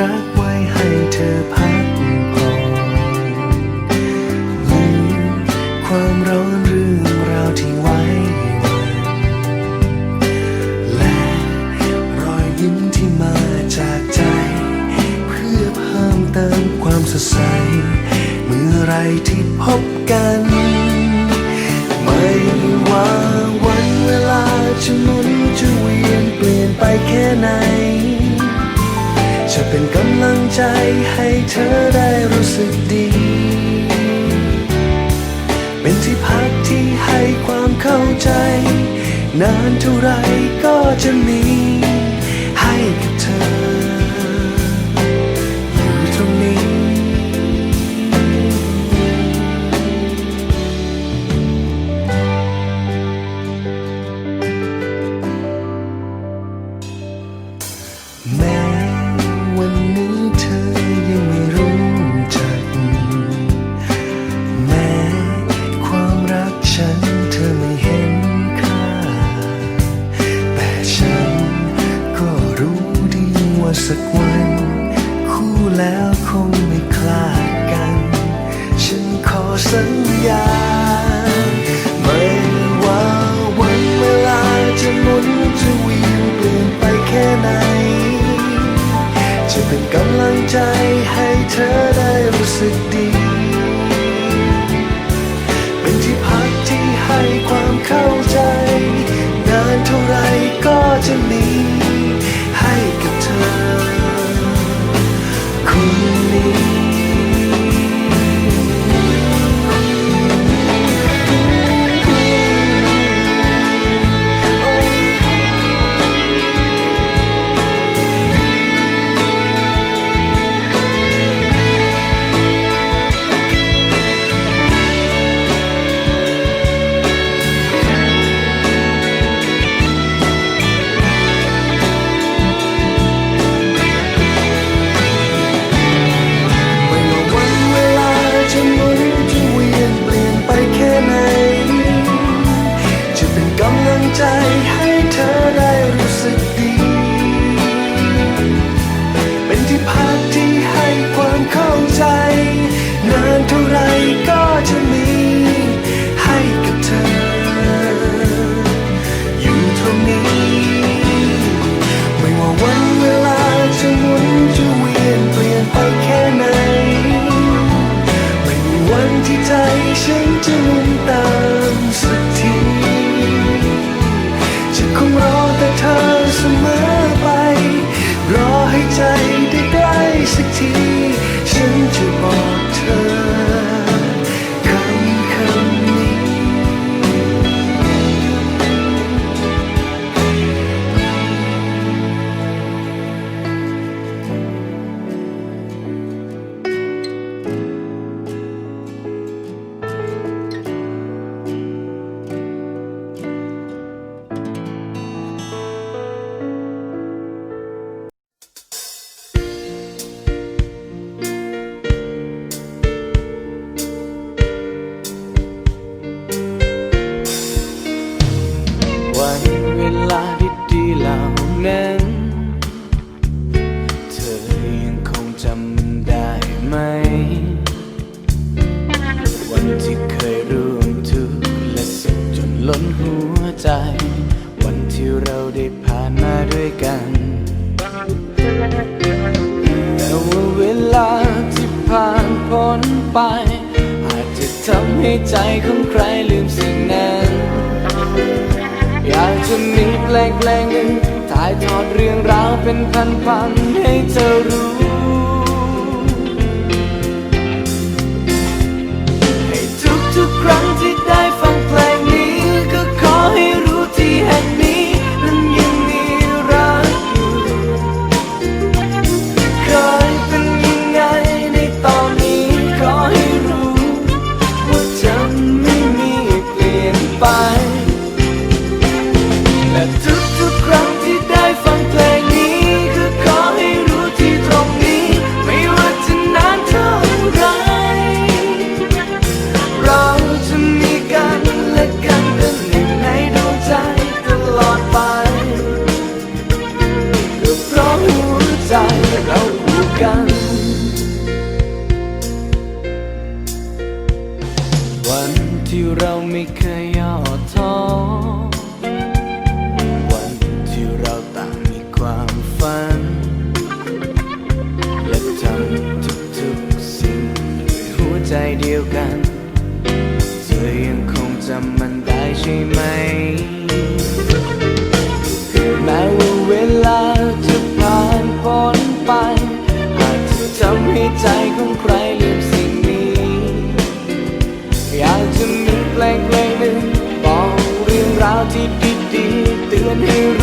รักไว้ให้เธอพัก จะเป็นกำลังใจให้เธอได้รู้สึกดี เป็นที่พักที่ให้ความเข้าใจ นานเท่าไรก็จะมี ลาดีๆเหล่านั้น เธอยังคงจำได้ไหม วันที่เคยร่วมทุกและสุขจนล้นหัวใจ วันที่เราได้ผ่านมาด้วยกัน แต่ว่าเวลาที่ผ่านพ้นไป อาจจะทำให้ใจของใครลืมสิ่งนั้น แพลงเพลงหนึ่งถ่ายทอดเรื่องราวเป็นพันๆให้เธอรู้ the ยวกันเธอยังคงจำมันได้ใช่ไหม แม้ว่าเวลาจะผ่านพ้นไปอาจเธทำให้ใจของใครลืมสิ่งนี้ อยากจะมีแพลงเพลงหนึ่งบอกเรื่องราวที่ดีๆเตือนให้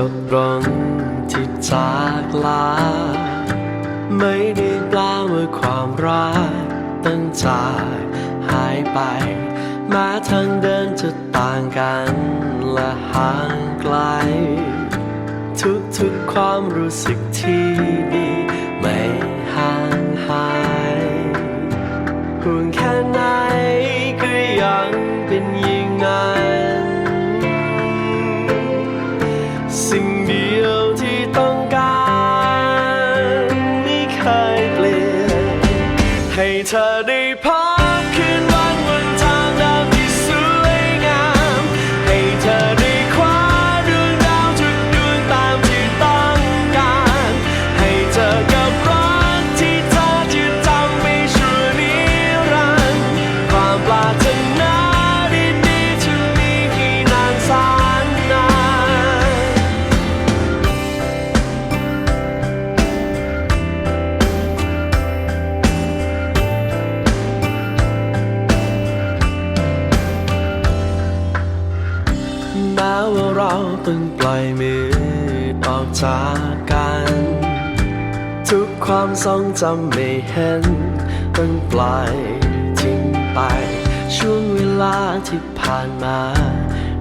จบตรงที่จากลา ไม่ได้เปล่าว่าความรักตั้งจากหายไป มาทางเดินจะต่างกันและห่างไกล ทุกทุกความรู้สึกที่ดีไม่ห่างหายห่วงแค่ไหนก็ยังเป็นยังไง ให้เธอได้พัก ต้องปล่อยมือออกจากกัน ทุกความทรงจำไม่เห็น ต้องปล่อยทิ้งไป ช่วงเวลาที่ผ่านมา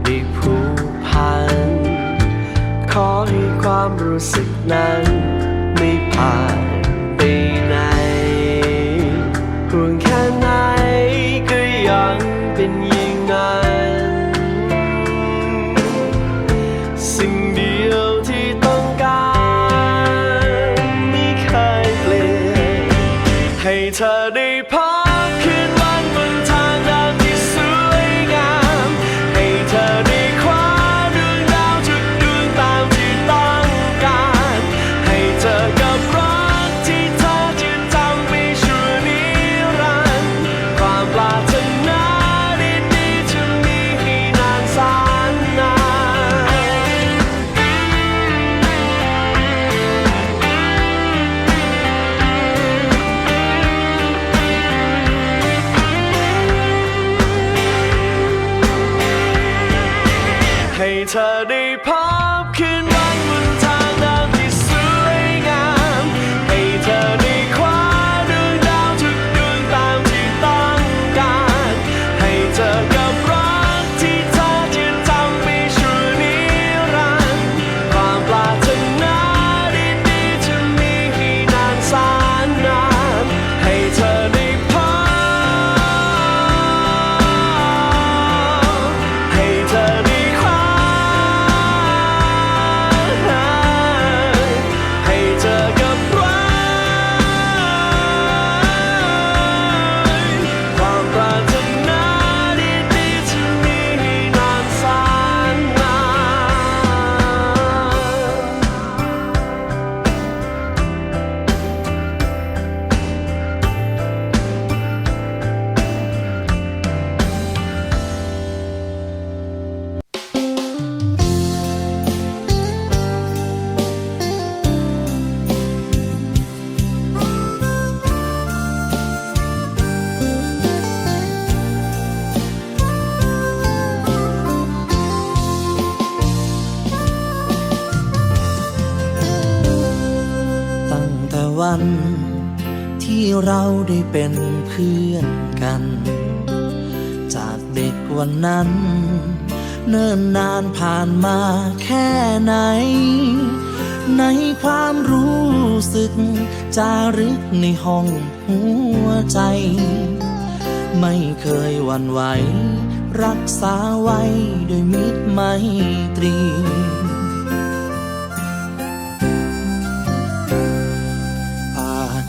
ได้ผูกพัน ขอให้ความรู้สึกนั้น ไม่ผ่านไปไหนห่วงแค่ไหนก็ยังเป็นอย่างนั้น วันที่เราได้เป็นเพื่อนกัน จากเด็กวันนั้น เนิ่นนานผ่านมาแค่ไหน ในความรู้สึกจารึกในห้องหัวใจ ไม่เคยวันไหว รักษาไว้ด้วยมิตรไมตรี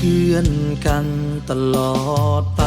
พื่อนกันตลอดไป